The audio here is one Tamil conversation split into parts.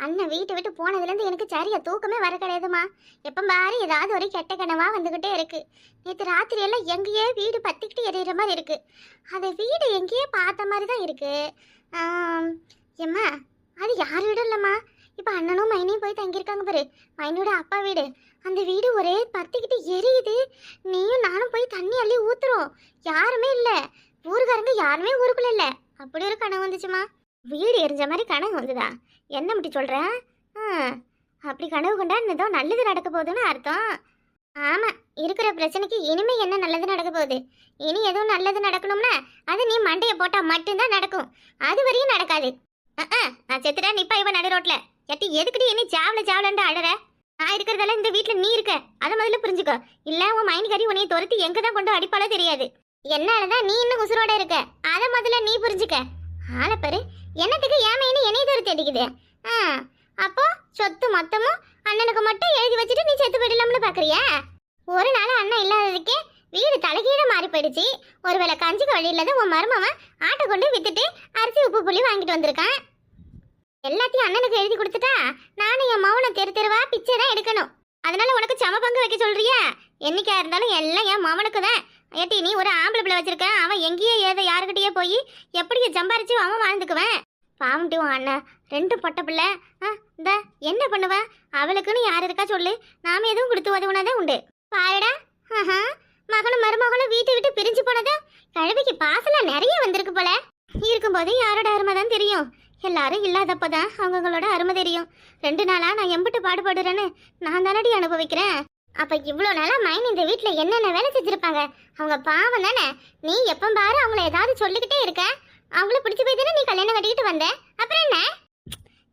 அண்ணன் வீட்டை விட்டு போனதுலேருந்து எனக்கு சரியா தூக்கமே வர கிடையாதுமா எப்போ பாரு ஏதாவது ஒரு கெட்ட கனவா வந்துக்கிட்டே இருக்கு. நேற்று ராத்திரி எல்லாம் எங்கேயோ வீடு பத்திக்கிட்டு எறிகிற மாதிரி இருக்கு. அதை வீடு எங்கேயோ பார்த்த மாதிரி தான் இருக்கு. எம்மா அது யார் வீடும் இல்லைம்மா? இப்போ அண்ணனும் மைனியும் போய் தங்கியிருக்காங்க பாரு. மைனியோட அப்பா வீடு. அந்த வீடு ஒரே பத்திக்கிட்டு எரியுது. நீயும் நானும் போய் தண்ணி அள்ளி ஊத்துறோம். யாருமே இல்லை. ஊருக்காரங்க யாருமே ஊருக்குள்ள இல்லை. அப்படி ஒரு கனவு வந்துச்சுமா வீடு எரிஞ்ச மாதிரி கனவு வந்துதா? என்ன முட்டி சொல்கிற ஆ, அப்படி கனவு கொண்டா ஏதோ நல்லது நடக்க போகுதுன்னு அர்த்தம். ஆமாம் இருக்கிற பிரச்சனைக்கு இனிமே என்ன நல்லது நடக்க போகுது? இனி எதுவும் நல்லது நடக்கணும்னா அது நீ மண்டையை போட்டால் மட்டும்தான் நடக்கும். அது வரையும் நடக்காது. ஆ நான் செத்துட்டா நிப்பா இவன் நடு ரோட்ல. எட்டி எதுக்குடி இனி சாவல சாவலன்ட்டு அழற? நான் இருக்கிறதெல்லாம் இந்த வீட்டில் நீ இருக்க. அதை முதல்ல புரிஞ்சுக்கோ. இல்லை உன் மைண்ட் கறி உன்னைய துரத்தி எங்கே தான் கொண்டு அடிப்பாலோ தெரியாது. என்னாலதான் நீ இன்னும் உசுரோட இருக்க. அதை முதல்ல நீ புரிஞ்சுக்க. ஆளை பாரு என்னத்துக்கு ஏமைன்னு என்னைய துரத்தி அடிக்குது ஆ அப்போ சொத்து மொத்தமும் அண்ணனுக்கு மட்டும் எழுதி வச்சுட்டு நீ செத்து போயிடலாம்னு பாக்குறியா? ஒரு நாள் அண்ணன் இல்லாததுக்கே வீடு தலைகீழ மாறி போயிடுச்சு. ஒருவேளை கஞ்சிக்கு வழி இல்லாத உன் மருமவன் ஆட்டை கொண்டு வித்துட்டு அரிசி உப்பு புளி வாங்கிட்டு வந்திருக்கான். எல்லாத்தையும் அண்ணனுக்கு எழுதி கொடுத்துட்டா நானும் என் மௌன தெரு தெருவா பிச்சை தான் எடுக்கணும். அதனால உனக்கு சம பங்கு வைக்க சொல்றியா? என்னைக்கா இருந்தாலும் எல்லாம் என் மவனுக்கு தான். ஏட்டி நீ ஒரு ஆம்பளை பிள்ளை வச்சிருக்க. அவன் எங்கேயோ ஏதோ யாருக்கிட்டயே போய் எப்படி சம்பாரிச்சு அவன் வாழ்ந்துக்குவேன் பாவண்டி உன் அண்ணன் ரெண்டு பொட்ட பிள்ளை. ஆ இந்த என்ன பண்ணுவ? அவளுக்குன்னு யார் இருக்கா சொல்லு. நாம எதுவும் கொடுத்து உதவுனதே உண்டு. பாருடா. ஆஹா. மகனும் மருமகனும் வீட்டை விட்டு பிரிஞ்சு போனதா. கழுவிக்கு பாசலாம் நிறைய வந்திருக்கு போல. இருக்கும்போது யாரோட அருமை தான் தெரியும். எல்லாரும் இல்லாதப்பதான் அவங்களோட அருமை தெரியும். ரெண்டு நாளா நான் எம்பிட்டு பாடுபடுறேன்னு நான் தானடி அனுபவிக்கிறேன். அப்ப இவ்வளோ நாளாக மைன் இந்த வீட்டில் என்னென்ன வேலை செஞ்சிருப்பாங்க? அவங்க பாவம் தானே? நீ எப்ப பாரு அவங்கள ஏதாவது சொல்லிக்கிட்டே இருக்க. அவங்கள பிடிச்சு போய் தானே நீ கல்யாணம் கட்டிக்கிட்டு வந்த? அப்புறம் என்ன?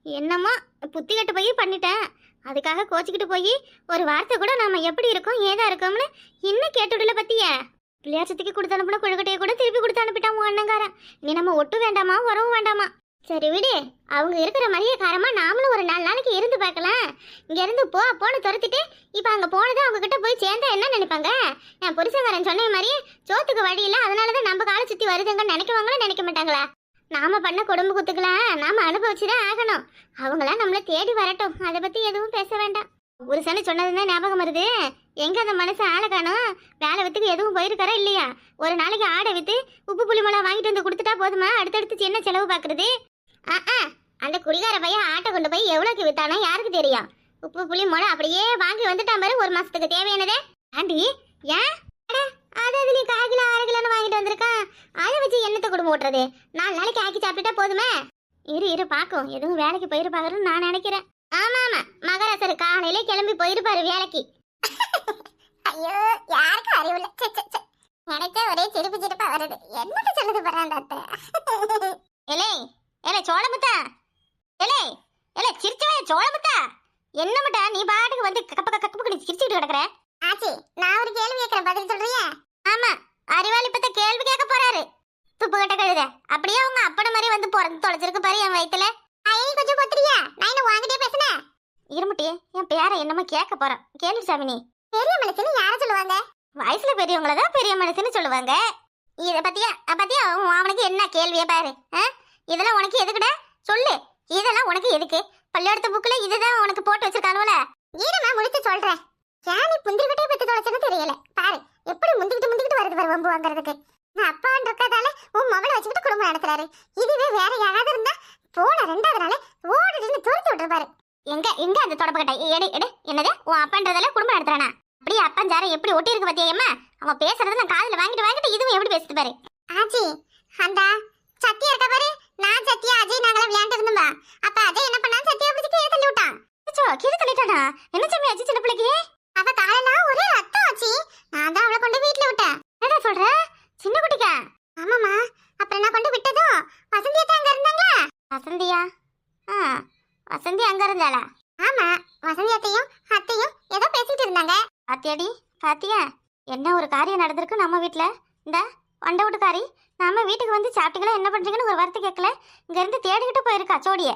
என்னமோ புத்தி கட்டு போய் பண்ணிட்டேன். அதுக்காக கோச்சிக்கிட்டு போய் ஒரு வார்த்தை கூட நாம எப்படி இருக்கோம் ஏதா இருக்கோம்னு இன்னும் கேட்டுடல பத்திய. பிள்ளையார் சத்திக்கு கொடுத்து அனுப்பின கொழுக்கட்டையை கூட திருப்பி கொடுத்து அனுப்பிட்டான் உன் அண்ணங்காரன். நீ நம்ம ஒட்டு வேண்டாமா உறவும் வேண்டாமா? சரி விடு. அவங்க இருக்கிற மாதிரியே காரமா நாமளும் ஒரு நாலு நாளைக்கு இருந்து பார்க்கலாம். இங்க இருந்து போ போன துரத்திட்டு இப்ப அங்க போனது அவங்க கிட்ட போய் சேர்ந்தா என்ன நினைப்பாங்க? என் புருஷங்காரன் சொன்ன மாதிரி சோத்துக்கு வழி இல்ல அதனாலதான் நம்ம காலை சுத்தி வருதுங்கன்னு நினைக்குவாங்களா நினைக்க மாட்டாங்களா? நாம பண்ண குடும்ப குத்துக்கலாம் நாம அனுபவிச்சுதான் ஆகணும். அவங்களாம் நம்மள தேடி வரட்டும். அதை பத்தி எதுவும் பேச வேண்டாம். புருஷன்னு சொன்னதுதான் ஞாபகம் வருது. எங்க அந்த மனசு ஆளை காணும்? வேலை வித்துக்கு எதுவும் போயிருக்காரா இல்லையா? ஒரு நாளைக்கு ஆடை வித்து உப்பு புளி மிளகா வாங்கிட்டு வந்து கொடுத்துட்டா போதுமா? அடுத்தடுத்து என்ன செலவு பாக்குறது ஆ ஆ அந்த குடிகார பையன் ஆட்டை கொண்டு போய் எவ்வளோக்கு வித்தானா யாருக்கு தெரியும்? உப்பு புளி மிளகா அப்படியே வாங்கி வந்துட்டான் பாரு ஒரு மாசத்துக்கு தேவையானதே. ஆண்டி ஏன்? அது அதுலயும் கால் கிலோ அரை கிலோன்னு வாங்கிட்டு வந்திருக்கான். அதை வச்சு என்னத்தை குடும்பம் ஓட்டுறது? நாலு நாளைக்கு ஆக்கி சாப்பிட்டுட்டா போதுமே? இரு இரு பாக்கும் எதுவும் வேலைக்கு போயிருப்பாங்கன்னு நான் நினைக்கிறேன். ஆமா ஆமா மகராசர் காலையில கிளம்பி போயிருப்பாரு வேலைக்கு. ஐயோ யாருக்கும் அறிவுல நினைச்சா ஒரே சிரிப்பு சிரிப்பா வருது. என்னது சொல்லுது பாரு அத்தை. எலே ஏலே சோளமுத்தா ஏலே ஏலே சிரிச்சவே சோளமுத்தா என்ன முட்டா நீ பாட்டுக்கு வந்து கப்ப கப்ப கப்ப சிரிச்சுட்டு கிடக்குற? ஆச்சி நான் ஒரு கேள்வி கேட்கறேன். பதில் சொல்றியா? ஆமா அறிவாளி பத்த கேள்வி கேட்க போறாரு. துப்பு கட்ட கழுத. அப்படியே உங்க அப்பன மாதிரி வந்து பிறந்து தொலைச்சிருக்கு பாரு என் வயித்துல. ஐயே கொஞ்சம் பத்திரியா நான் என்ன வாங்கிட்டே பேசுனேன் இருமுட்டி என் பேரை என்னமோ கேட்க போறேன். கேள்வி சாமினி. பெரிய மனுஷன்னு யார சொல்லுவாங்க? வயசுல பெரியவங்கள தான் பெரிய மனுஷன்னு சொல்லுவாங்க. இத பத்தியா பத்தியா அவனுக்கு என்ன கேள்வியை பாரு இதெல்லாம் உனக்கு எதுக்குடா? சொல்லு. இதெல்லாம் உனக்கு எதுக்கு? பள்ளியெடுத்த புக்ல இதுதான் உனக்கு போட்டு வச்சிருக்கானுல ஈரமா முடிச்சு சொல்றேன். யானி புந்திரிக்கிட்டே பத்தி தொலைச்சேன்னு தெரியல. பாரு எப்படி முந்திக்கிட்டு முந்திக்கிட்டு வருது பாரு வம்பு வாங்குறதுக்கு. நான் அப்பான்னு உன் மகளை வச்சுக்கிட்டு குடும்பம் நடத்துறாரு. இதுவே வேற யாராவது இருந்தா போன ரெண்டாவது நாளே ஓடிட்டு துரத்து விட்டுருப்பாரு எங்க எங்க அந்த தொடப்பக்கட்டை? எடு எடு. என்னது? உன் அப்பன்றதால குடும்பம் நடத்துறானா? அப்படியே அப்பன் ஜாரம் எப்படி ஒட்டி இருக்கு பத்தியம்மா அவன் பேசுறத நான் காதுல வாங்கிட்டு வாங்கிட்டு இதுவும் எப்படி பேசுது பாரு. ஆச்சி அந்த சத்தியா இருக்க பாரு? நான் சத்தியா அஜய் நாங்கள விளையாண்டு இருந்தோம்பா அப்ப அஜய் என்ன பண்ணா சத்தியா பிடிச்சி கீழே தள்ளி விட்டான். அச்சோ கீழே தள்ளிட்டானா? என்ன சாமி ஆச்சு சின்ன பிள்ளைக்கு? அவ காலெல்லாம் ஒரே ரத்தம் ஆச்சு. நான் தான் அவளை கொண்டு வீட்ல விட்டேன். என்னடா சொல்ற? சின்ன குட்டிக்கா? ஆமாமா அப்புறம் நான் கொண்டு விட்டதும் வசந்தியா தான் அங்க இருந்தாங்க வசந்தியா? ஆ வசந்தி அங்க இருந்தாளா? ஆமா வசந்தி அத்தையும் ஏதோ பேசிட்டு இருந்தாங்க. பாத்தியாடி பாத்தியா? என்ன ஒரு காரியம் நடந்திருக்கு நம்ம வீட்ல? இந்த வண்ட வீட்டுக்காரி நாம வீட்டுக்கு வந்து சாப்பிட்டுக்கலாம் என்ன பண்றீங்கன்னு ஒரு வார்த்தை கேட்கல. இங்க இருந்து தேடிக்கிட்டு போயிருக்கா சோடிய.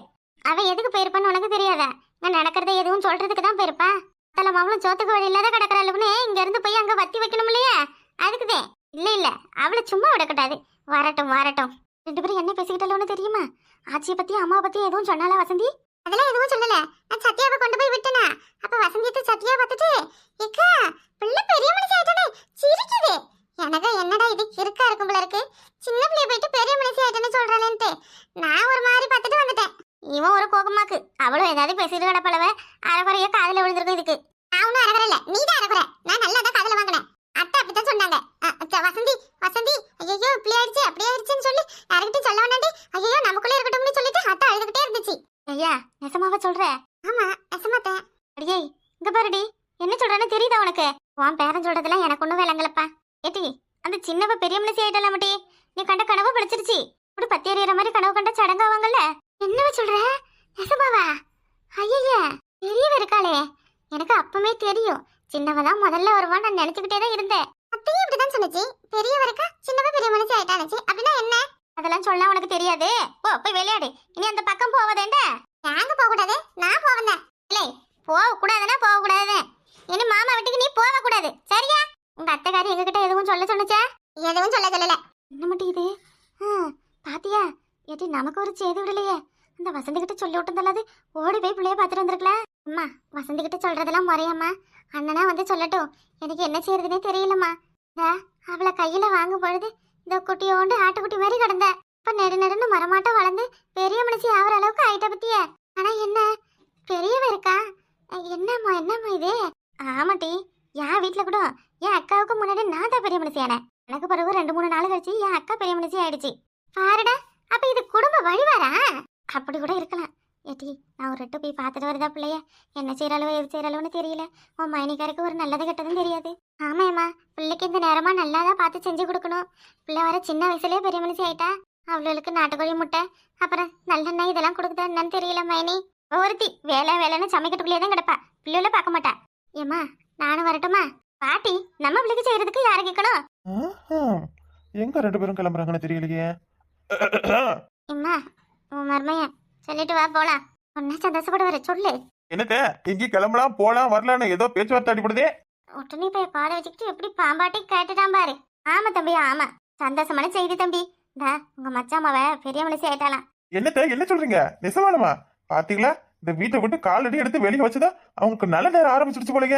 அவ எதுக்கு போயிருப்பான்னு உனக்கு தெரியாதா? நான் நடக்கிறத எதுவும் சொல்றதுக்கு தான் போயிருப்பா. தலை மாமளும் சோத்துக்கு வழி இல்லாத கிடக்குறாளுன்னு இங்க இருந்து போய் அங்க வத்தி வைக்கணும் இல்லையா? அதுக்குதே. இல்ல இல்ல அவளை சும்மா விடக்கூடாது. வரட்டும் வரட்டும். ரெண்டு பேரும் என்ன பேசிக்கிட்டாலும் தெரியுமா? ஆச்சியை பத்தி அம்மாவை பத்தி எதுவும் சொன்னால வசந்தி? அதெல்லாம் எதுவும் சொல்லல. நான் சத்யாவை கொண்டு போய் விட்டேனா? அப்ப வசந்தியத்தை சத்யா பார்த்துட்டு ஏக்கா பிள்ளை பெரிய மனுஷன் ஆயிட்டானே சிரிக்குது. எனக்கு என்னடா இது இருக்கா இருக்கும் போல இருக்கு. சின்ன பிள்ளைய போயிட்டு பெரிய மனுஷன் ஆயிட்டேன்னு சொல்றாளேன்ட்டு. நான் ஒரு மாதிரி பார்த்துட்டு வந்துட்டேன். இவன் ஒரு கோபமாக்கு. அவளும் ஏதாவது பேசிட்டு கிடப்பளவ. குறைய காதுல விழுந்திருக்கும் இதுக்கு நான் ஒன்றும் அரைக்குறை இல்ல நீ தான் அரைக்குறை நான் நல்லா தான் காதுல வாங்கினேன் அத்தை அப்படித்தான் சொன்னாங்க அ, அச்சா, வசந்தி வசந்தி ஐயோ இப்படி ஆயிடுச்சு அப்படி ஆயிடுச்சுன்னு சொல்லி யாருக்கிட்டும் சொல்ல வேண்டாண்டி ஐயோ நமக்குள்ளே இருக்கட்டும்னு சொல்லிட்டு அத்தை அழுதுகிட்டே இருந்துச்சு ஐயா நெசமாவா சொல்ற ஆமா நெசமாத்தேன் அடியே இங்க பாருடி என்ன சொல்றேன்னு தெரியுதா உனக்கு உன் பேரன் சொல்றதெல்லாம் எனக்கு ஒண்ணும் விளங்கலப்பா ஏட்டி அந்த சின்னவ பெரிய மனசி ஆயிட்டல மட்டி நீ கண்ட கனவு படிச்சிருச்சு இப்படி பத்தி எறிகிற மாதிரி கனவு கண்ட சடங்காவாங்கல்ல என்னவ சொல்ற நெசமாவா ஐயா பெரியவ இருக்காளே எனக்கு அப்பவே தெரியும். சின்னவ தான் முதல்ல வருவான்னு நான் நினைச்சுக்கிட்டே தான் இருந்தேன். அத்தையும் இப்படிதான் சொன்னுச்சு. பெரியவ இருக்கா சின்னவ பெரிய மனசி ஆயிட்டானுச்சு. அப்படின்னா என்ன? அதெல்லாம் சொல்ல உனக்கு தெரியாது. போ போய் விளையாடு. இனி அந்த பக்கம் போவதேண்ட நாங்க போக கூடாது நான் போவேன். இல்லை போக கூடாதுன்னா போக கூடாது இனி மாமா வீட்டுக்கு நீ போக கூடாது சரியா? உங்க அத்தைக்காரி எங்ககிட்ட எதுவும் சொல்ல சொன்னச்சா? எதுவும் சொல்ல சொல்லல. என்ன மட்டும் இது? ஆ, பாத்தியா? ஏட்டி நமக்கு ஒரு செய்தி விடலையே. அந்த வசந்தி கிட்ட சொல்லி விட்டதல்லாது ஓடி போய் பிள்ளைய பார்த்துட்டு வந்திருக்கலாம். அம்மா வசந்தி கிட்ட சொல்றதெல்லாம் முறையம்மா. அண்ணனா வந்து சொல்லட்டும். எனக்கு என்ன செய்யறதுனே தெரியலம்மா. இந்த அவளை கையில வாங்கும் பொழுது இந்த குட்டியோண்டு ஆட்டுக்குட்டி மாதிரி கிடந்த. இப்ப நெடு நெடுன்னு மரமாட்டம் வளர்ந்து பெரிய மனுஷி ஆகிற அளவுக்கு ஆயிட்ட பத்திய. ஆனா என்ன? பெரியவ இருக்கா? என்னம்மா என்னம்மா இது? ஆமாட்டி என் வீட்டுல கூட என் அக்காவுக்கு முன்னாடி நான் தான் பெரிய மனுஷியானே எனக்கு பிறகு ரெண்டு மூணு நாள் கழிச்சு என் அக்கா பெரிய மனுஷி ஆயிடுச்சு. பாருடா அப்ப இது குடும்ப வழிவாரா அப்படி கூட இருக்கலாம். ஏட்டி நான் ஒரு ரெட்டு போய் பார்த்துட்டு வருதா பிள்ளைய? என்ன செய்யறாளோ எது செய்யறாளோன்னு தெரியல. உன் மைனிக்காருக்கு ஒரு நல்லது கெட்டதும் தெரியாது. ஆமாம்மா பிள்ளைக்கு இந்த நேரமா நல்லா தான் பார்த்து செஞ்சு கொடுக்கணும். பிள்ளை வர சின்ன வயசுலயே பெரிய மனுஷி ஆயிட்டா? அவளுக்கு நாட்டுக்கோழி முட்டை அப்புறம் நல்லெண்ணெய் இதெல்லாம் கொடுக்குதா என்னன்னு தெரியல மைனி. ஒருத்தி வேலை வேலைன்னு சமைக்கிறதுக்குள்ளே தான் கிடப்பா. பிள்ளைகள பார்க்க மாட்டா. ஏம்மா நானும் வரட்டுமா? பாட்டி நம்ம பிள்ளைக்கு செய்யறதுக்கு யாரை கேட்கணும். எங்க ரெண்டு பேரும் கிளம்புறாங்கன்னு தெரியலையே. எம்மா உன் மருமையன் சொல்லிட்டு வா போலாம். ஒன்னா சந்தோஷப்படுவாரு சொல்லு. என்னத்த எங்க கிளம்பலாம் போலாம் வரலான்னு ஏதோ பேச்சுவார்த்தை அடிப்படுதே ஒட்டுனி போய் பாட வச்சுக்கிட்டு எப்படி பாம்பாட்டி கேட்டுட்டான் பாரு. ஆமா தம்பி ஆமா. சந்தோஷமான செய்தி தம்பி. இந்த உங்க மச்சாமாவ பெரிய மனுஷி ஆயிட்டாலாம். என்னத்த என்ன சொல்றீங்க? நெசமானமா? பாத்தீங்களா? இந்த வீட்டை விட்டு காலடி எடுத்து வெளியே வச்சுதா அவங்களுக்கு நல்ல நேரம் ஆரம்பிச்சிடுச்சு போலங்க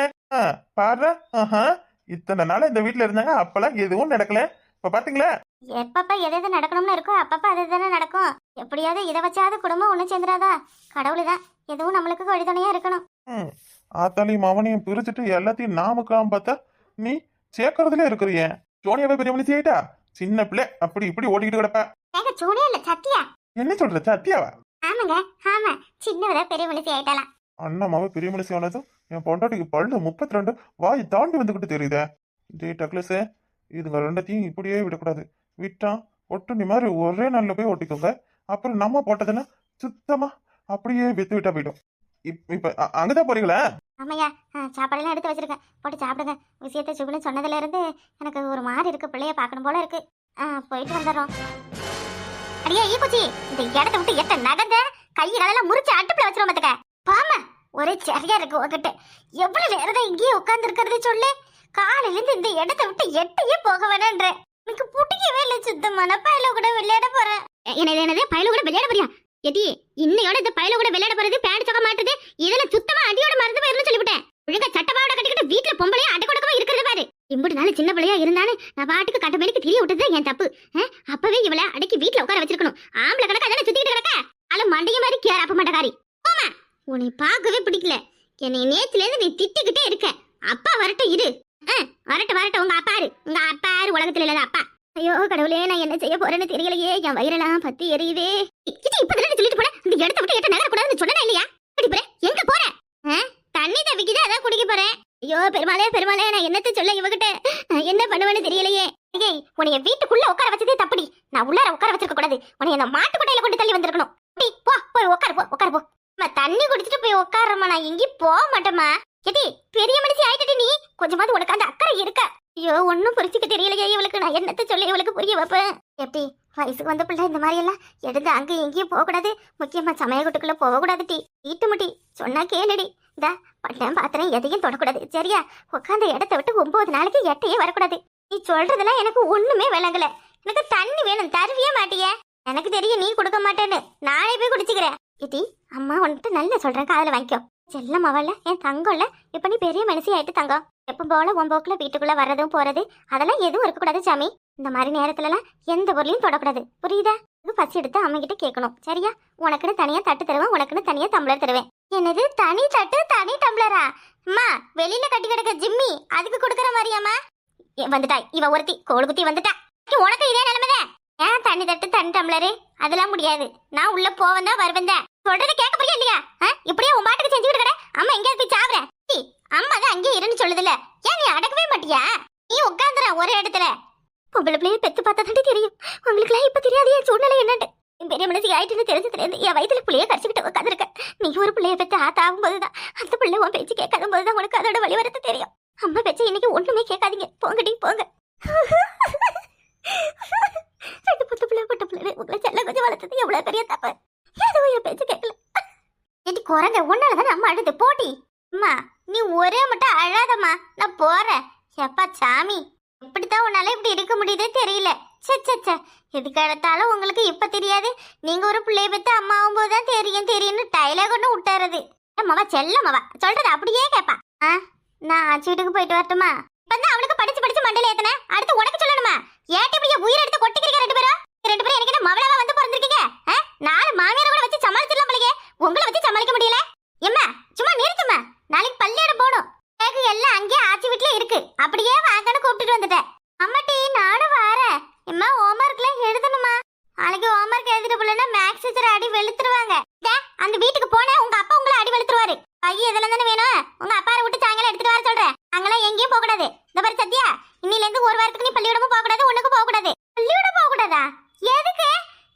பாரு ஆஹா. இத்தனை நாள் இந்த வீட்டுல இருந்தாங்க அப்பெல்லாம் எதுவும் நடக்கல. இப்ப பாத்தீங்களா? எப்பப்ப எது எது நடக்கணும்னு இருக்கோ அப்பப்ப அது தானே நடக்கும். எப்படியாவது இதை வச்சாவது குடும்பம் ஒண்ணு சேர்ந்துடாதா கடவுள் தான் எதுவும் நம்மளுக்கு வழிதுணையா இருக்கணும். ம், ஆத்தாலையும் அவனையும் பிரிச்சுட்டு எல்லாத்தையும் நாமக்கலாம் பார்த்தா நீ சேர்க்கறதுல இருக்கிறிய. சோனியாவே பெரிய மனுஷி ஆயிட்டா சின்ன பிள்ளை. அப்படி இப்படி ஓடிக்கிட்டு கிடப்ப. ஏங்க சூனியா இல்ல சத்தியா என்ன சொல்ற சத்தியாவா ஆமாங்க ஆமா. சின்னவத பெரிய மனுஷி ஆயிட்டாலாம் அண்ணாமாவே பெரிய மனுஷி ஆனதும் என் பொண்டாட்டிக்கு பல்லு முப்பத்தி ரெண்டு வாய் தாண்டி வந்துகிட்டு தெரியுதே. டே டக்லஸ் இதுங்க ரெண்டத்தையும் இப்படியே விடக்கூடாது. விட்டா ஒட்டுனி மாதிரி ஒரே நாளில் போய் ஒட்டிக்கோங்க. அப்புறம் நம்ம போட்டதுன்னா சுத்தமா அப்படியே வித்து விட்டா போயிடும். இப்- இப்ப அங்கதான் போறீங்களா? ஆமையா சாப்பாடெல்லாம் எடுத்து வச்சிருக்கேன். போட்டு சாப்பிடுங்க. விஷயத்த சுகுனு சொன்னதுல இருந்து எனக்கு ஒரு மாதிரி இருக்கு. பிள்ளைய பார்க்கணும் போல இருக்கு. ஆ, போயிட்டு வந்துடுறோம். அடியே ஈ குச்சி இந்த இடத்த விட்டு எத்த நகர்ந்த கையெல்லாம் முறிச்சு அடுப்புல வச்சிரும் பாத்துக்க. பாம ஒரே சரியா இருக்கு உங்ககிட்ட எவ்வளவு நேரம் இங்கேயே உட்கார்ந்து இருக்கிறது சொல்லு. காலையில இருந்து இந்த இடத்த விட்டு எட்டையே போக வேணான்ற எனக்கு பிடிக்கவே இல்லை சுத்தமான பயல கூட விளையாட போறேன் என்னது என்னது? பயல கூட விளையாட போறியா? எதி இன்னையோட இந்த பயல கூட விளையாட போறது பேடு சொக்க மாட்டுது. இதுல சுத்தமா அடியோட மறந்து போயிருந்து சொல்லிவிட்டேன். ஒழுங்கா சட்டப்பாவோட கட்டிக்கிட்டு வீட்டுல பொம்பளையா அடக்கொடக்கமா இருக்கிறது பாரு. இம்புட்டு நாள் சின்ன பிள்ளையா இருந்தானே நான் பாட்டுக்கு கட்ட மேலுக்கு தெரிய விட்டது என் தப்பு. அப்பவே இவளை அடக்கி வீட்டுல உட்கார வச்சிருக்கணும். ஆம்பளை கணக்கு அதெல்லாம் சுத்திக்கிட்டு கிடக்க? அல மண்டைய மாதிரி கேர் அப்ப மாட்டக்காரி. போமா உன்னை பார்க்கவே பிடிக்கல. என்னை நேத்துல இருந்து நீ திட்டிக்கிட்டே இருக்க. அப்பா வரட்டும் இரு. வரட்டும் வரட்டும் உங்க அப்பாரு. உங்க அப்பாரு உலகத்துல இல்லாத அப்பா. ஐயோ கடவுளே நான் என்ன செய்ய போறேன்னு தெரியலையே. என் வயிறெல்லாம் பத்தி எரியுதே. இது இப்பதான் சொல்லிட்டு போறேன் இந்த இடத்த விட்டு எட்ட நகர கூடாதுன்னு சொன்னா இல்லையா? இப்படி போற எங்க போற? தண்ணி தவிக்குது அதான் குடிக்க போறேன். ஐயோ பெருமாளே பெருமாளே நான் என்னத்த சொல்ல இவகிட்ட? என்ன பண்ணுவேன்னு தெரியலையே. ஏய் உன்னைய வீட்டுக்குள்ள உட்கார வச்சதே தப்புடி. நான் உள்ளார உட்கார வச்சிருக்க கூடாது. உன்னை அந்த மாட்டு கொட்டையில கொண்டு தள்ளி வந்திருக்கணும். போ போய் உட்கார போ உட்கார போ. தண்ணி குடிச்சிட்டு போய் உட்காரமா நான் எங்கேயும் போக மாட்டேமா எதி பெரிய மனுஷி ஆயிட்டடி நீ. கொஞ்சமாவது உனக்கு அந்த அக்கறை இருக்க. ஐயோ ஒன்றும் புரிச்சுக்க தெரியலையே இவளுக்கு. நான் என்னத்த சொல்லி இவளுக்கு புரிய வைப்பேன்? எப்படி வயசுக்கு வந்த பிள்ளை இந்த மாதிரி எல்லாம் எடுத்து அங்கேயும் எங்கேயும் போகக்கூடாது? முக்கியமா சமயக்கட்டுக்குள்ள போக போகக்கூடாது டி வீட்டு முட்டி சொன்னா கேளுடி. இந்த பட்டம் பாத்திரம் எதையும் தொடக்கூடாது. சரியா? உட்காந்த இடத்த விட்டு ஒன்பது நாளைக்கு எட்டையே வரக்கூடாது. நீ சொல்றதெல்லாம் எனக்கு ஒண்ணுமே விளங்கல. எனக்கு தண்ணி வேணும் தருவியே மாட்டியே. எனக்கு தெரியும் நீ கொடுக்க மாட்டேன்னு. நானே போய் குடிச்சுக்கிறேன். இடி அம்மா வந்துட்டு நல்லா சொல்றேன். காதல வாங்கிக்கோ. செல்லம் அவள என் தங்கம்ல இப்ப நீ பெரிய மனசி ஆயிட்டு தங்கம்? எப்ப போல ஒம்போக்குல வீட்டுக்குள்ள வர்றதும் போறது? அதெல்லாம் எதுவும் இருக்கக்கூடாது சாமி. இந்த மாதிரி நேரத்துலலாம் எந்த பொருளையும் தொடக்கூடாது. புரியுதா? இது பசி எடுத்து அம்மா கிட்ட கேட்கணும் சரியா? உனக்குன்னு தனியா தட்டு தருவேன் உனக்குன்னு தனியா டம்ளர் தருவேன். என்னது? தனி தட்டு தனி டம்ளரா? அம்மா வெளியில கட்டி கிடக்க ஜிம்மி அதுக்கு கொடுக்குற மாதிரியாம்மா? வந்துட்டா இவ ஒருத்தி கோல் குத்தி வந்துட்டா. உனக்கு இதே நிலைமைதான். ஏன் தண்ணி தட்டு தனி டம்ளரு? அதெல்லாம் முடியாது. நான் உள்ள போவேன் தான் வருவேன் தான் கேட்க போறியா இல்லையா? இப்படியே உன் பாட்டுக்கு செஞ்சு விடுக்கற அம்மா எங்க போய் சாவுற அம்மா தான் அங்கேயே இருன்னு சொல்லுதுல ஏன் நீ அடக்கவே மாட்டியா? நீ உட்காந்துற ஒரே இடத்துல. பொம்பளை பிள்ளைய பெத்து பார்த்தா தான் தெரியும். உங்களுக்குலாம் இப்ப தெரியாது என் சூழ்நிலை என்னன்னு. என் பெரிய மனசு ஆயிட்டுன்னு தெரிஞ்சு தெரியாது என் வயித்துல பிள்ளைய கடிச்சுக்கிட்டு உட்காந்துருக்க. நீ ஒரு பிள்ளைய பெற்று ஆத்த ஆகும்போது போதுதான் அந்த பிள்ளை உன் பேச்சு கேட்காத போது தான் உனக்கு அதோட வழிவரத்து தெரியும். அம்மா பேச்சு இன்னைக்கு ஒண்ணுமே கேட்காதீங்க. போங்கடி போங்க. ரெண்டு பத்து பிள்ளை பட்ட பிள்ளை உங்களை செல்ல கொஞ்சம் வளர்த்தது எவ்வளவு பெரிய தப்பு. எதுவும் என் பேச்சு கேட்கல எட்டி குரங்க உன்னாலதான் நம்ம அழுது? போட்டி அம்மா நீ ஒரே மட்டும் அழாதம்மா. நான் போறேன். எப்பா சாமி இப்படித்தான் உன்னால இப்படி இருக்க முடியுதே தெரியல. சே சே எதுக்கு எடுத்தாலும் உங்களுக்கு இப்ப தெரியாது. நீங்க ஒரு பிள்ளைய பத்தி அம்மா ஆகும்போது தான் தெரியும் தெரியும்னு டைலாக் ஒன்று விட்டாருது மவா செல்ல மவா. சொல்றது அப்படியே கேப்பா. ஆ நான் ஆச்சி வீட்டுக்கு போயிட்டு வரட்டுமா? இப்பதான் அவனுக்கு படிச்சு படிச்சு மண்டல ஏத்தன அடுத்து உனக்கு சொல்லணுமா? ஏட்டி இப்படியே உயிர் எடுத்து கொட்டிக்கிறீங்க ரெண்டு பேரும்? ரெண்டு பேரும் எனக்கு என்ன மவளவா வந்து பிறந்திருக்கீங்க? நாலு மாமியார கூட வச்சு சமாளிச்சிடலாம் போலயே. உங்களை வச்சு சமாளிக்க முடியல. எம்மா சும்மா நிறுத்துமா நாளைக்கு பள்ளியோட போடும் பேகு எல்லாம் அங்கேயே ஆச்சி வீட்டுல இருக்கு. அப்படியே வாங்கன்னு கூப்பிட்டுட்டு வந்துட்டேன். அம்மாட்டி நானும் வரேன். எம்மா ஹோம்ஒர்க்ல எழுதணுமா நாளைக்கு ஹோம்ஒர்க் எழுதிட்டு போலன்னா மேக்ஸ் டீச்சர் அடி வெளுத்துருவாங்க டே, அந்த வீட்டுக்கு போனேன் உங்க அப்பா உங்களை அடி வெளுத்துருவாரு பையன் இதெல்லாம் தானே வேணும் உங்க அப்பாரை விட்டு சாயங்காலம் எடுத்துட்டு வர சொல்றேன் அங்கெல்லாம் எங்கேயும் போக கூடாது இந்த பாரு சத்யா இன்னில இருந்து ஒரு வாரத்துக்கு நீ பள்ளியோடமும் போக கூடாது ஒண்ணுக்கு போக கூடாது பள்ளியோட போக கூடாதா எதுக்கு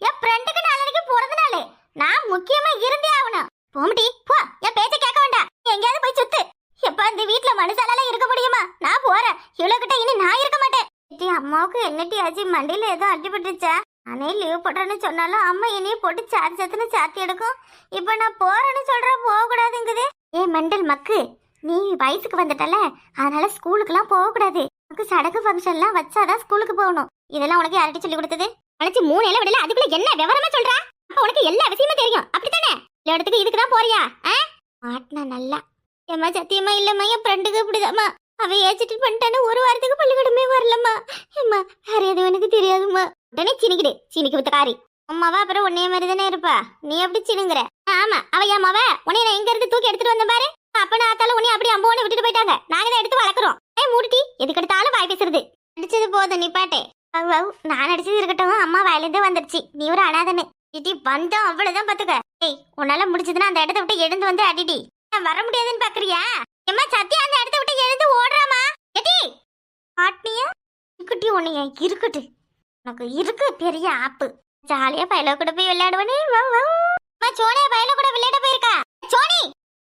என் ஃப்ரெண்டுக்கு நாளைக்கு பிறந்த நாள் நான் முக்கியமா இருந்தே ஆகணும் போம்டி போ என் பேச்ச கேட்க வேண்டாம் நீ எங்கேயாவது போய் சுத்து எப்ப இந்த வீட்ல மனுஷாலால இருக்க முடியுமா நான் போறேன் இவ்வளவு கிட்ட இனி நான் இருக்க மாட்டேன் டி அம்மாவுக்கு என்னட்டி ஆச்சு மண்டியில ஏதோ அடிபட்டுச்சா நானே லீவ் போடுறேன்னு சொன்னாலும் அம்மா என்னைய போட்டு சாத்தி சாத்துன்னு சாத்தி எடுக்கும். இப்ப நான் போறேன்னு சொல்றேன் போக கூடாதுங்குது ஏ மண்டல் மக்கு. நீ வயசுக்கு வந்துட்டல அதனால ஸ்கூலுக்குலாம் போக கூடாது உனக்கு சடங்கு ஃபங்க்ஷன்லாம் வச்சாதான் ஸ்கூலுக்கு போகணும். இதெல்லாம் உனக்கு யார்கிட்ட சொல்லி கொடுத்தது? அழைச்சி மூணு இலை விடல அதுக்குள்ள என்ன விவரமா சொல்றா? அப்ப உனக்கு எல்லா விஷயமும் தெரியும். அப்படித்தானே? இல்ல இடத்துக்கு இதுக்கு தான் போறியா? ஆ? மாட்டினா நல்லா. ஏமா சத்தியமா இல்லம்மா என் ஃப்ரெண்டுக்கு இப்படிதாம்மா. அவ ஏச்சிட்டு பண்ணிட்டானு ஒரு வாரத்துக்கு பள்ளிக்கூடமே வரலம்மா. ஏம்மா வேற எதுவும் எனக்கு தெரியாதும்மா. உடனே சினிக்கிடு. சினிக்கு வித்த காரி. அம்மாவா அப்புறம் உன்னைய மாதிரி தானே இருப்பா. நீ எப்படி சிடுங்குற ஆமா அவ என் மவ. உன்னைய நான் எங்க இருந்து தூக்கி எடுத்துட்டு வந்தேன் பாரு. அப்ப நான் ஆத்தாலும் உன்னை அப்படி அம்போன்னு விட்டுட்டு போயிட்டாங்க. நாங்க தான் எடுத்து வளர்க்குறோம். ஏன் மூடிட்டி எதுக்கு எடுத்தாலும் வாய் பேசுறது. அடிச்சது போதும் நிப்பாட்டே அவ் நான் அடிச்சது இருக்கட்டும் அம்மா வாயிலிருந்தே வந்துருச்சு. நீ ஒரு அனாதனு. இடி வந்தோம் அவ்வளவுதான் பாத்துக்க. ஏய் உன்னால முடிச்சதுன்னா அந்த இடத்த விட்டு எழுந்து வந்து அடிடி. நான் வர முடியாதுன்னு பாக்குறியா? எம்மா சத்யா அந்த இடத்த விட்டு எழுந்து ஓடுறாமா எடி. ஆட்னியா? இருக்கட்டி உன்னைய இருக்கட்டு. உனக்கு இருக்கு பெரிய ஆப்பு. ஜாலியா பையல கூட போய் விளையாடுவனே? வா வா. அம்மா, சோனியா பையல கூட விளையாட போயிருக்கா? சோனி!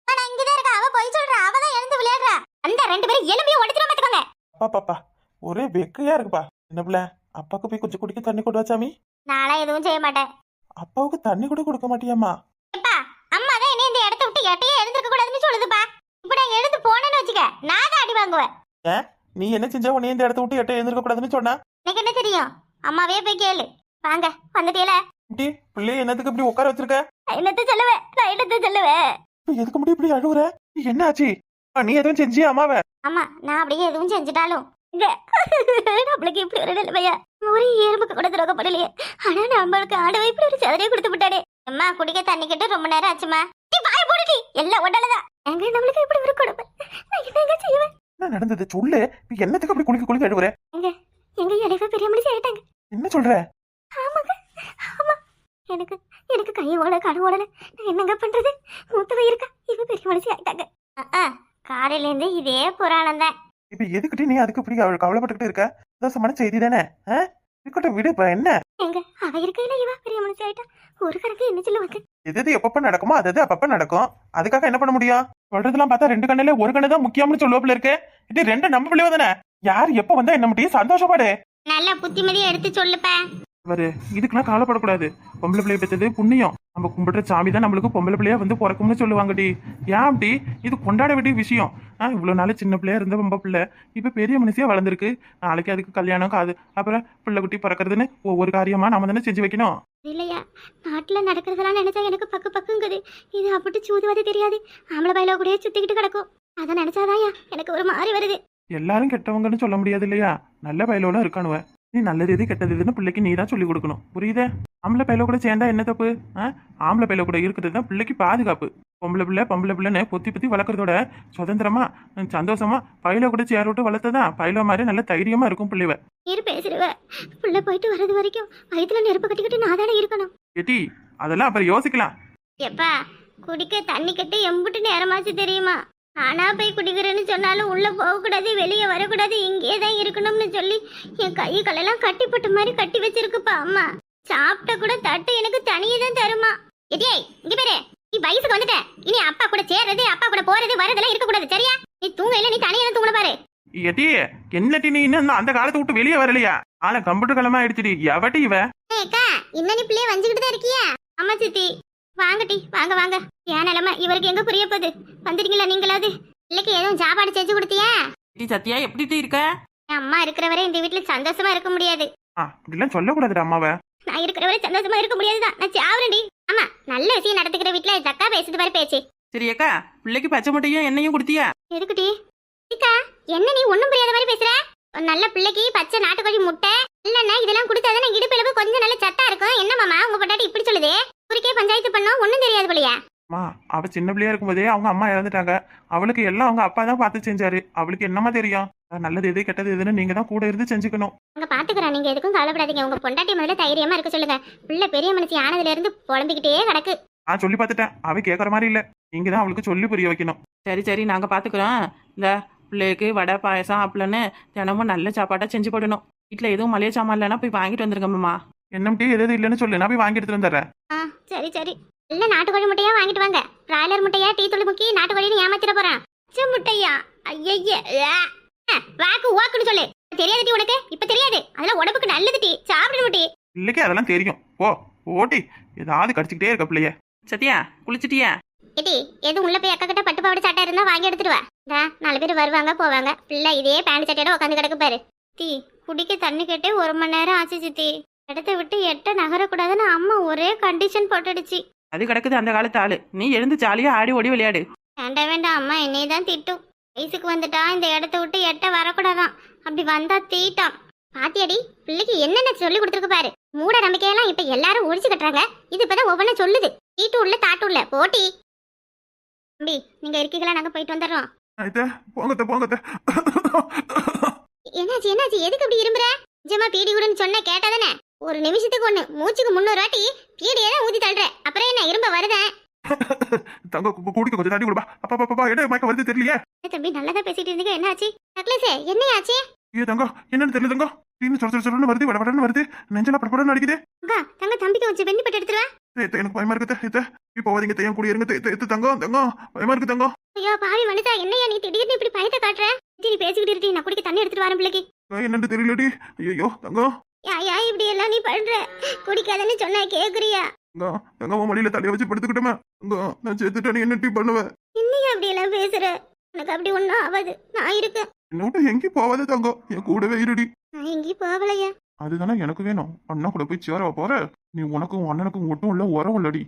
நான் இங்கதான் இருக்கா அவ போய் சொல்றா. அவ தான் எழுந்து விளையாடுறா. அந்த ரெண்டு பேரும் எலும்பியும் உடைச்சிட பாத்துக்கோங்க. அப்பா பாப்பா ஒரே வெக்கையா இருக்குப்பா. என்ன பிள்ளை? அப்பாவுக்கு போய் கொஞ்சம் குடிக்க தண்ணி கொண்டு வச்சாமி நான்லாம் எதுவும் செய்ய மாட்டேன். அப்பாவுக்கு தண்ணி கூட கொடுக்க மாட்டியாம்மா. எப்பா அம்மா தான் என்ன இந்த இடத்த விட்டு எட்டையே எழுந்திருக்க கூடாதுன்னு சொல்லுதுப்பா. இப்ப நான் எழுந்து போனேன்னு வச்சுக்க நான் தான் அடி வாங்குவேன். நீ என்ன செஞ்ச உடனே இந்த இடத்த விட்டு எட்ட எழுந்திருக்க கூடாதுன்னு சொன்னா? எனக்கு என்ன தெரியும்? அம்மாவே போய் கேளு. வாங்க வந்துட்டீல இப்படி பிள்ளைய என்னத்துக்கு இப்படி உட்கார வச்சிருக்க? என்னத்த சொல்லுவேன் நான் என்னத்த சொல்லுவேன் எதுக்கு முடியும் இப்படி அழுகுற என்ன ஆச்சு நீ எதுவும் செஞ்சியா அம்மாவை? ஆமா நான் அப்படியே எதுவும் செஞ்சுட்டாலும். நம்மளுக்கு இப்படி ஒரு நிலைமையா? ஒரு எறும்புக்கு கூட துரோகம் பண்ணலையே. ஆனா நம்மளுக்கு ஆடவே இப்படி ஒரு சதனையை கொடுத்து விட்டாடே அம்மா குடிக்க தண்ணி கிட்ட ரொம்ப நேரம் ஆச்சுமா நீ வாய போடுடி எல்லாம் ஒட்டாலதான் எங்க நம்மளுக்கு இப்படி ஒரு கொடுமை? நான் என்னங்க செய்வேன்? என்ன நடந்தது? சொல்லு. என்னத்துக்கு அப்படி குளிக்க குளிக்க அழுகுற எங்க இடையில பெரிய மனுஷி ஆயிட்டாங்க. என்ன சொல்ற ஆமாங்க ஆமா எனக்கு எனக்கு கை ஓட கண் ஓடல நான் என்னங்க பண்றது? மூத்தவ இருக்கா இவ பெரிய மனுஷி ஆயிட்டாங்க. காலையில இருந்து இதே புராணம் தான். இப்ப எதுக்கிட்ட நீ அதுக்கு இப்படி அவள் கவலைப்பட்டுக்கிட்டு இருக்க? சந்தோஷமான செய்தி தானே? இருக்கட்டும் விடு இப்ப என்ன? எங்க அவ இருக்கையில இவ பெரிய மனுஷி ஆயிட்டா? ஒரு கணக்கு என்ன சொல்லுவாங்க எது எது எப்பப்ப நடக்குமோ அது அப்பப்ப நடக்கும். அதுக்காக என்ன பண்ண முடியும்? சொல்றதெல்லாம் பார்த்தா ரெண்டு கண்ணுல ஒரு கண்ணு தான் முக்கியம்னு சொல்லுவாப்புல இருக்கு. இது ரெண்டு நம்ம பிள்ளைவ தானே? யார் எப்ப வந்தா என்ன முடியும் சந்தோஷப்படு. நல்ல புத்திமதியை எடுத்து சொல்லுப்ப. பாரு இதுக்கெல்லாம் கவலைப்படக்கூடாது. பொம்பளை பிள்ளைய பெற்றது புண்ணியம். நம்ம கும்பிடுற சாமி தான் நம்மளுக்கு பொம்பளை பிள்ளையா வந்து பிறக்கும்னு சொல்லுவாங்கடி. ஏன் அப்படி? இது கொண்டாட வேண்டிய விஷயம். ஆ இவ்வளோ நாள் சின்ன பிள்ளையா இருந்த பொம்பளை பிள்ளை. இப்போ பெரிய மனுஷியா வளர்ந்துருக்கு. நாளைக்கு அதுக்கு கல்யாணம் காது. அப்புறம் பிள்ளை குட்டி பிறக்கிறதுன்னு ஒவ்வொரு காரியமா நம்ம தானே செஞ்சு வைக்கணும்? இல்லையா? நாட்டில் நடக்கிறதெல்லாம் நினைச்சா எனக்கு பக்கு பக்குங்குது. இது அப்படி சூதுவது தெரியாது. ஆம்பளை பயில கூடயே சுத்திக்கிட்டு கிடக்கும். அதை நினைச்சாதாயா எனக்கு ஒரு மாதிரி வருது. எல்லாரும் கெட்டவங்கன்னு சொல்ல முடியாது இல்லையா? நல்ல பயலோட இருக்கானுவ. நீ நல்லது எது கெட்டது எதுன்னு பிள்ளைக்கு நீ தான் சொல்லி கொடுக்கணும். புரியுதே? ஆம்பளை பையில கூட சேர்ந்தா என்ன தப்பு? ஆ? ஆம்பளை பையில கூட இருக்கிறது தான் பிள்ளைக்கு பாதுகாப்பு. பொம்பளை பிள்ளை பொம்பளை பிள்ளைன்னு பொத்தி பொத்தி வளர்க்குறதோட சுதந்திரமா சந்தோஷமா பையில கூட சேர் விட்டு வளர்த்ததான் பையில மாதிரி நல்ல தைரியமா இருக்கும் பிள்ளைவ. நீர் பேசிடுவ புள்ள போயிட்டு வர்றது வரைக்கும் வயிற்றுல நெருப்பு கட்டிக்கிட்டு நான் தானே இருக்கணும். எட்டி அதெல்லாம் அப்புறம் யோசிக்கலாம். எப்பா குடிக்க தண்ணி கட்டி எம்புட்டு நேரமாச்சு தெரியுமா? ஆனா போய் குடிக்கிறேன்னு சொன்னாலும் உள்ள போகக்கூடாது வெளியே வரக்கூடாது இங்கே தான் இருக்கணும்னு சொல்லி என் கை காலெல்லாம் கட்டிப்பட்ட மாதிரி கட்டி வச்சிருக்குப்பா அம்மா. சாப்பிட்ட கூட தட்டு எனக்கு தனியே தான் தருமா. எடியே இங்க பாரு. நீ வயசுக்கு வந்துட்ட. இனி அப்பா கூட சேர்றது அப்பா கூட போறது வரதெல்லாம் இருக்கக்கூடாது. சரியா? நீ தூங்க இல்ல நீ தனியா தான் தூங்கணும் பாரு. எட்டி என்னட்டி நீ இன்னும் அந்த காலத்தை விட்டு வெளியே வரலையா? ஆனா கம்ப்யூட்டர் காலமா ஆயிடுச்சுடி எவட்டி இவ? அக்கா இன்னும் நீ பிள்ளைய வஞ்சுக்கிட்டு தான் இருக்கியா? அம்மா சித்தி. வாங்கட்டி வாங்க வாங்க. ஏன் நிலமை? இவருக்கு எங்க புரிய போகுது? வந்துட்டீங்களா நீங்களாவது? பிள்ளைக்கு எதுவும் சாப்பாடு செஞ்சு கொடுத்தியா? டி சத்யா எப்படி இருக்க? என் அம்மா இருக்கிற வரை இந்த வீட்டுல சந்தோஷமா இருக்க முடியாது. ஆ இப்படிலாம் சொல்லக்கூடாதுடா அம்மாவை. நான் இருக்கிற வரை சந்தோஷமா இருக்க முடியாதுதான். நான் சாவரண்டி ஆமா நல்ல விஷயம் நடத்துக்கிற வீட்டுல தக்கா பேசுது பாரு பேச்சு. சரி அக்கா பிள்ளைக்கு பச்சை முட்டையும் எண்ணெயும் கொடுத்தியா? எதுக்குடி அக்கா என்ன நீ ஒண்ணும் புரியாத மாதிரி பேசுற? நல்ல பிள்ளைக்கு பச்சை நாட்டுக்கோழி முட்டை இல்லன்னா இதெல்லாம் கொடுத்தாதானே இடுப்பெலும்பு கொஞ்சம் நல்ல சத்தா இருக்கும். என்ன மாமா உங்க பொண்டாட்டி இப்படி சொல்லுது? குறுக்கே பஞ்சாயத்து பண்ணோம் ஒண்ணும் தெரியாது போலியா. அம்மா அவ சின்ன பிள்ளையா இருக்கும்போதே அவங்க அம்மா இறந்துட்டாங்க. அவளுக்கு எல்லாம் அவங்க அப்பா தான் பார்த்து செஞ்சாரு. அவளுக்கு என்னமா தெரியும்? நல்லது எது கெட்டது எதுன்னு நீங்க தான் கூட இருந்து செஞ்சுக்கணும். அங்க பாத்துக்கிறேன் நீங்க எதுக்கும் கவலைப்படாதீங்க. உங்க பொண்டாட்டி முதல்ல தைரியமா இருக்க சொல்லுங்க. பிள்ளை பெரிய மனுஷி ஆனதுல இருந்து புலம்பிக்கிட்டே கிடக்கு. நான் சொல்லி பார்த்துட்டேன் அவ கேட்கற மாதிரி இல்ல. நீங்க தான் அவளுக்கு சொல்லி புரிய வைக்கணும். சரி சரி நாங்க பாத்துக்கிறோம். இந்த பிள்ளைக்கு வடை பாயசம் அப்பளன்னு தினமும் நல்ல சாப்பாட்டா செஞ்சு போடணும். வீட்டுல எதுவும் மளிகை சாமான் இல்லைன்னா போய் வாங்கிட்டு வந்துருங்க மாமா. என்னம்டி எது இல்லைன்னு சொல்லு. நான் போய் வாங்கி எடுத்துட்டு வந்துடுறேன். ஆ சரி சரி. இல்ல நாட்டுக்கோழி முட்டையா வாங்கிட்டு வாங்க. பிராய்லர் முட்டையா டீ தூள் முக்கி நாட்டுக்கோழின்னு ஏமாத்திர போறான். பச்சை முட்டையா? ஐயய்ய வாக்கு வாக்குன்னு சொல்லு. தெரியாது டீ உனக்கு? இப்ப தெரியாது. அதெல்லாம் உடம்புக்கு நல்லது டீ. சாப்பிடணும் டீ பிள்ளைக்கு அதெல்லாம் தெரியும். ஓ ஓட்டி. ஏதாவது கடிச்சிக்கிட்டே இருக்க பிள்ளைய. சத்யா குளிச்சிட்டியா? ஏடி எது உள்ள போய் அக்கா கிட்ட பட்டு பாவாடை சட்டை இருந்தா வாங்கி எடுத்துட்டு வா இந்தா, நாலு பேர் வருவாங்க போவாங்க. பிள்ளை இதே பேண்ட் சட்டையோட உட்காந்து கிடக்கு பாரு. டீ குடிக்க தண்ணி கேட்டே ஒரு மணி நேரம் ஆச்சு சித்தி. இடத்த விட்டு எட்ட நகரக்கூடாதுன்னு அம்மா ஒரே கண்டிஷன் போட்டுடுச்சு. அது கிடக்குது அந்த காலத்து ஆளு. நீ எழுந்து ஜாலியா ஆடி ஓடி விளையாடு. வேண்டாம் வேண்டாம் அம்மா என்னைய தான் திட்டும். வயசுக்கு வந்துட்டா இந்த இடத்த விட்டு எட்ட வரக்கூடாதான். அப்படி வந்தா தீட்டான். பாத்தியடி பிள்ளைக்கு என்னென்ன சொல்லி கொடுத்துருக்கு பாரு. மூட நம்பிக்கையெல்லாம் இப்ப எல்லாரும் ஒழிச்சு கட்டுறாங்க. இது இப்பதான் ஒவ்வொன்றும் சொல்லுது. தீட்டு உள்ள தாட்டு உள்ள. போட்டி. தம்பி நீங்க இருக்கீங்களா? நாங்க போயிட்டு வந்துடுறோம். இத போங்கத்த போங்கத்த. என்னாச்சு என்னாச்சு? எதுக்கு அப்படி இரும்புற? நிஜமா பீடி விடுன்னு சொன்ன கேட்டாதானே? ஒரு நிமிஷத்துக்கு ஒண்ணு. மூச்சுக்கு முன்னூறு வாட்டி பீடியே தான் ஊதி தள்ளுற அப்புறம் என்ன இரும்ப வருதேன் தங்க குடிக்க கொஞ்சம் தண்ணி கொடுப்பா. அப்பா அப்பா, அப்பா என்ன மயக்க வருது தெரியலையே? தம்பி நல்லா தான் பேசிட்டு இருந்தீங்க என்னாச்சு? நக்லஸே என்னையாச்சு? ஏ தங்கம் என்னன்னு தெரியல தீனு சொல் சொல் சொல்லு வருது வடவடன்னு வருது. நெஞ்சல படப்படன்னு அடிக்குது. தங்க தம்பிக்கு கொஞ்சம் வெண்ணி பட்டு எடுத்துருவா எனக்கு பயமா இருக்கு இத்த இப்போ போவாதீங்க தையன் கூடி இருங்க தங்கம் தங்கம் பயமா இருக்கு தங்கம் ஐயோ பாவி மனுஷா என்னையா நீ திடீர்னு இப்படி பயத்தை காட்டுற? நீ பேசிக்கிட்டு இருட்டி நான் குடிக்க தண்ணி எடுத்துட்டு வரேன் பிள்ளைக்கு. என்னன்னு தெரியலடி. ஐயோ தங்கம் யா யா இப்படி எல்லாம் நீ பண்ற? குடிக்காதன்னு சொன்னா கேக்குறியா? தங்கம் உன் மடியில தலைய வச்சு படுத்துக்கிட்டோமே. நான் செத்துட்டேன் என்ன டீ பண்ணுவேன் அப்படி எல்லாம் பேசுற? உனக்கு அப்படி ஒண்ணும் ஆகாது நான் இருக்கேன். என்ன விட்டு எங்கேயும் போவாத தங்கம் என் கூடவே இருடி. நான் எங்கேயும் போகலையா அதுதானே எனக்கு வேணும். அண்ணா கூட போய் சேரவா போற? நீ உனக்கும் உன் அண்ணனுக்கும் மட்டும் உள்ள உரம் இல்லடி.